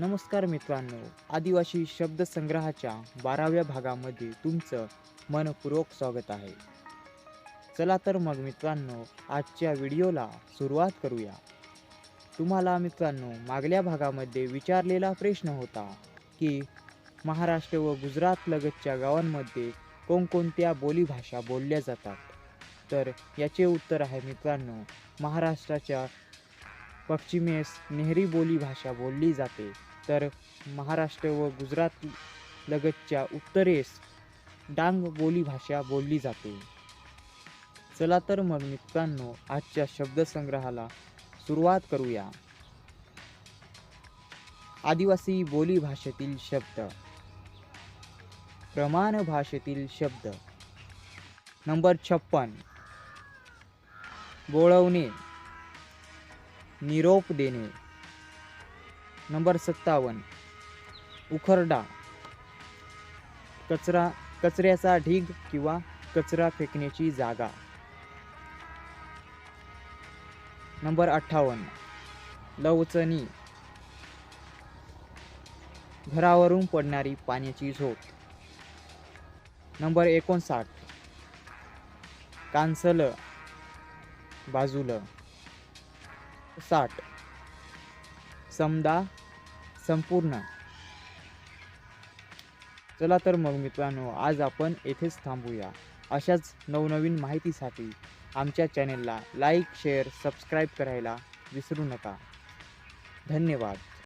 नमस्कार मित्रांनो आदिवासी शब्दसंग्रहाच्या बाराव्या भागामध्ये तुमचं मनपूर्वक स्वागत आहे. चला तर मग मित्रांनो आजच्या व्हिडिओला सुरुवात करूया. तुम्हाला मित्रांनो मागल्या भागामध्ये विचारलेला प्रश्न होता की महाराष्ट्र व गुजरात लगतच्या गावांमध्ये कोणकोणत्या बोलीभाषा बोलल्या जातात? तर याचे उत्तर आहे मित्रांनो महाराष्ट्राच्या पश्चिमेस नेहरी बोली भाषा बोलली जाते. तर महाराष्ट्र व गुजरात लगतच्या उत्तरेस डांग बोली भाषा बोलली जाते. चला तर मग मित्रांनो आजच्या शब्दसंग्रहाला सुरुवात करूया. आदिवासी बोली भाषेतील शब्द. प्रमाण भाषेतील शब्द. नंबर छप्पन. बोळवणे. निरोप देणे. नंबर सत्तावन्न. उखरडा. कचरा कचऱ्याचा ढीग किंवा कचरा फेकण्याची जागा. नंबर अठ्ठावन्न. लवचणी. घरावरून पडणारी पाण्याची झोप. नंबर एकोणसाठ. कांसल. बाजूलं. साठ. समदा. संपूर्ण. चला तर मग मित्रांनो आज आपण येथेच थांबूया. अशाच नवनवीन माहितीसाठी आमच्या चॅनेलला लाईक शेअर सबस्क्राईब करायला विसरू नका. धन्यवाद.